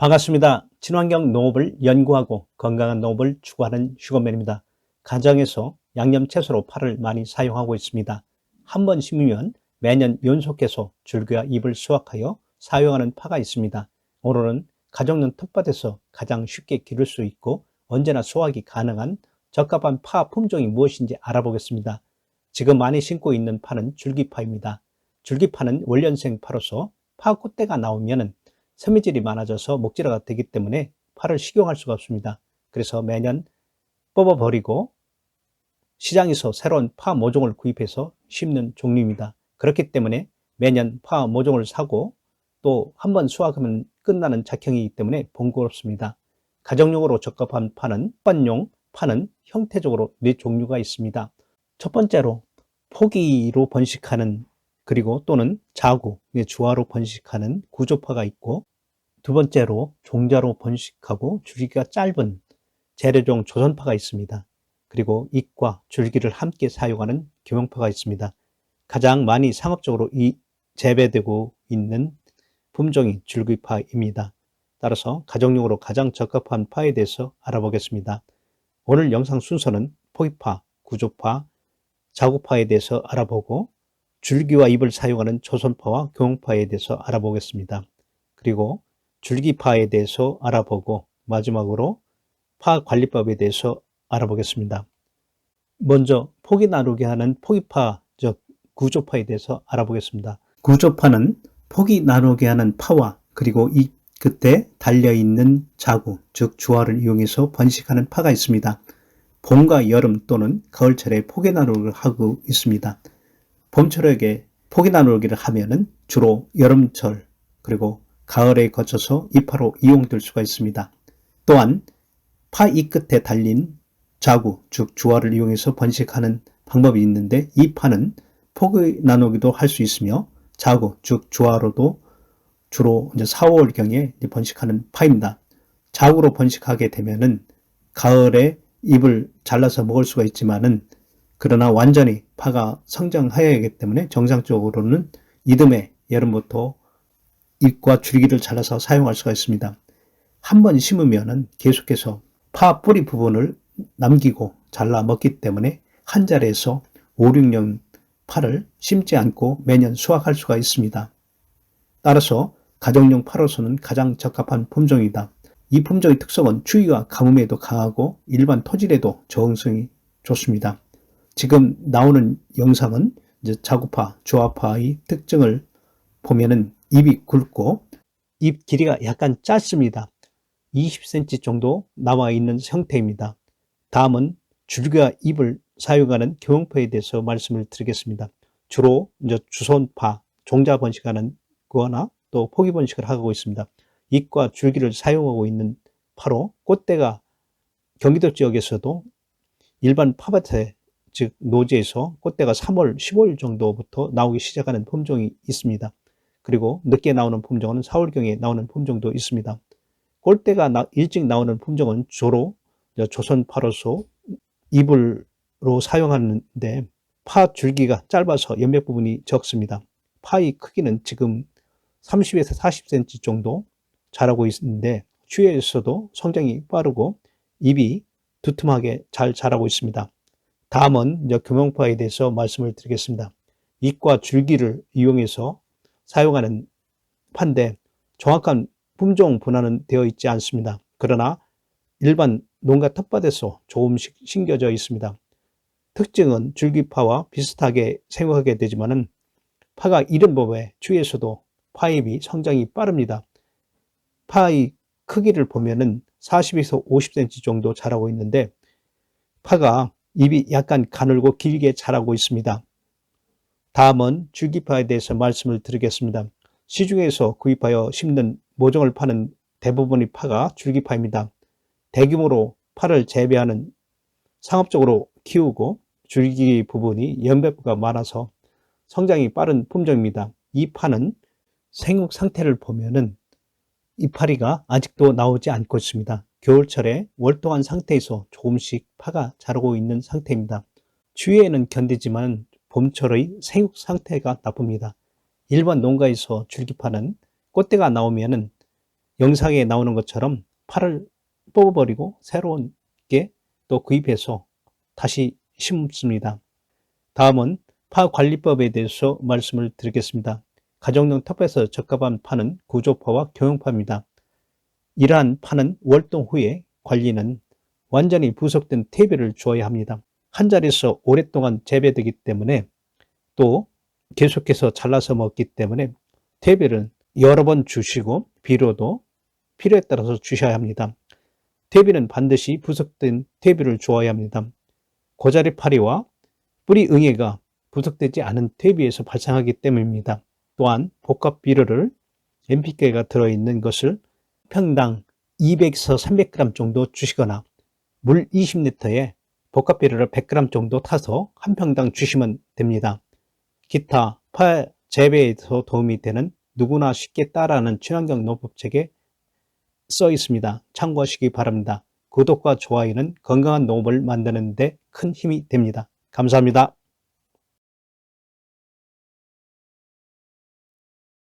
반갑습니다. 친환경 농업을 연구하고 건강한 농업을 추구하는 슈거맨입니다. 가정에서 양념 채소로 파를 많이 사용하고 있습니다. 한 번 심으면 매년 연속해서 줄기와 잎을 수확하여 사용하는 파가 있습니다. 오늘은 가정용 텃밭에서 가장 쉽게 기를 수 있고 언제나 수확이 가능한 적합한 파 품종이 무엇인지 알아보겠습니다. 지금 많이 심고 있는 파는 줄기파입니다. 줄기파는 원년생 파로서 파 꽃대가 나오면은 섬유질이 많아져서 목질화가 되기 때문에 파를 식용할 수가 없습니다. 그래서 매년 뽑아버리고 시장에서 새로운 파 모종을 구입해서 심는 종류입니다. 그렇기 때문에 매년 파 모종을 사고 또 한 번 수확하면 끝나는 작형이기 때문에 번거롭습니다. 가정용으로 적합한 파는 밭용 파는 형태적으로 네 종류가 있습니다. 첫 번째로 포기로 번식하는 그리고 또는 자구, 주화로 번식하는 구조파가 있고 두 번째로 종자로 번식하고 줄기가 짧은 재래종 조선파가 있습니다. 그리고 잎과 줄기를 함께 사용하는 교명파가 있습니다. 가장 많이 상업적으로 이 재배되고 있는 품종이 줄기파입니다. 따라서 가정용으로 가장 적합한 파에 대해서 알아보겠습니다. 오늘 영상 순서는 포기파, 구조파, 자구파에 대해서 알아보고 줄기와 잎을 사용하는 조선파와 교홍파에 대해서 알아보겠습니다. 그리고 줄기파에 대해서 알아보고 마지막으로 파 관리법에 대해서 알아보겠습니다. 먼저 포기 나누게 하는 포기파, 즉 구조파에 대해서 알아보겠습니다. 구조파는 포기 나누게 하는 파와 그리고 이 끝에 달려있는 자구, 즉 주화를 이용해서 번식하는 파가 있습니다. 봄과 여름 또는 가을철에 포기 나누기를 하고 있습니다. 봄철에 포기 나누기를 하면은 주로 여름철 그리고 가을에 거쳐서 이파로 이용될 수가 있습니다. 또한 파 이 끝에 달린 자구, 즉 주화를 이용해서 번식하는 방법이 있는데 이 파는 포기 나누기도 할 수 있으며 자구, 즉 주화로도 주로 이제 4, 5월경에 번식하는 파입니다. 자구로 번식하게 되면은 가을에 잎을 잘라서 먹을 수가 있지만은 그러나 완전히 파가 성장하여야 하기 때문에 정상적으로는 이듬해 여름부터 잎과 줄기를 잘라서 사용할 수가 있습니다. 한 번 심으면은 계속해서 파 뿌리 부분을 남기고 잘라 먹기 때문에 한 자리에서 5, 6년 파를 심지 않고 매년 수확할 수가 있습니다. 따라서 가정용 파로서는 가장 적합한 품종이다. 이 품종의 특성은 추위와 가뭄에도 강하고 일반 토질에도 적응성이 좋습니다. 지금 나오는 영상은 이제 자구파, 조화파의 특징을 보면은 잎이 굵고 잎 길이가 약간 짧습니다. 20cm 정도 나와 있는 형태입니다. 다음은 줄기와 잎을 사용하는 교홍파에 대해서 말씀을 드리겠습니다. 주로 이제 주손파, 종자 번식하는 거나 또 포기 번식을 하고 있습니다. 잎과 줄기를 사용하고 있는 파로 꽃대가 경기도 지역에서도 일반 파밭에 즉 노지에서 꽃대가 3월 15일 정도부터 나오기 시작하는 품종이 있습니다. 그리고 늦게 나오는 품종은 4월경에 나오는 품종도 있습니다. 꼴대가 나, 일찍 나오는 품종은 주로 조선 파로서 이불로 사용하는데 파 줄기가 짧아서 연맥 부분이 적습니다. 파의 크기는 지금 30에서 40cm 정도 자라고 있는데 추위에서도 성장이 빠르고 잎이 두툼하게 잘 자라고 있습니다. 다음은 금용파에 대해서 말씀을 드리겠습니다. 잎과 줄기를 이용해서 사용하는 판데 정확한 품종 분화는 되어 있지 않습니다. 그러나 일반 농가 텃밭에서 조금씩 심겨져 있습니다. 특징은 줄기파와 비슷하게 생각하게 되지만은 파가 이른 법에 추위에서도 파잎이 성장이 빠릅니다. 파의 크기를 보면은 40에서 50cm 정도 자라고 있는데 파가 잎이 약간 가늘고 길게 자라고 있습니다. 다음은 줄기파에 대해서 말씀을 드리겠습니다. 시중에서 구입하여 심는 모종을 파는 대부분의 파가 줄기파입니다. 대규모로 파를 재배하는 상업적으로 키우고 줄기 부분이 연배부가 많아서 성장이 빠른 품종입니다. 이 파는 생육 상태를 보면은 이파리가 아직도 나오지 않고 있습니다. 겨울철에 월동한 상태에서 조금씩 파가 자라고 있는 상태입니다. 추위에는 견디지만 봄철의 생육 상태가 나쁩니다. 일반 농가에서 줄기파는 꽃대가 나오면은 영상에 나오는 것처럼 파를 뽑아버리고 새로운 게 또 구입해서 다시 심습니다. 다음은 파 관리법에 대해서 말씀을 드리겠습니다. 가정용 텃밭에서 적합한 파는 구조파와 경영파입니다. 이러한 파는 월동 후에 관리는 완전히 부속된 퇴비를 주어야 합니다. 한 자리에서 오랫동안 재배되기 때문에 또 계속해서 잘라서 먹기 때문에 퇴비를 여러 번 주시고 비료도 필요에 따라서 주셔야 합니다. 퇴비는 반드시 부속된 퇴비를 주어야 합니다. 고자리 파리와 뿌리 응애가 부속되지 않은 퇴비에서 발생하기 때문입니다. 또한 복합 비료를 NPK가 들어있는 것을 평당 200에서 300g 정도 주시거나 물 20리터에 복합 비료를 100g 정도 타서 한 평당 주시면 됩니다. 기타 파 재배에서 도움이 되는 누구나 쉽게 따라하는 친환경 농법책에 써 있습니다. 참고하시기 바랍니다. 구독과 좋아요는 건강한 농업을 만드는 데 큰 힘이 됩니다. 감사합니다.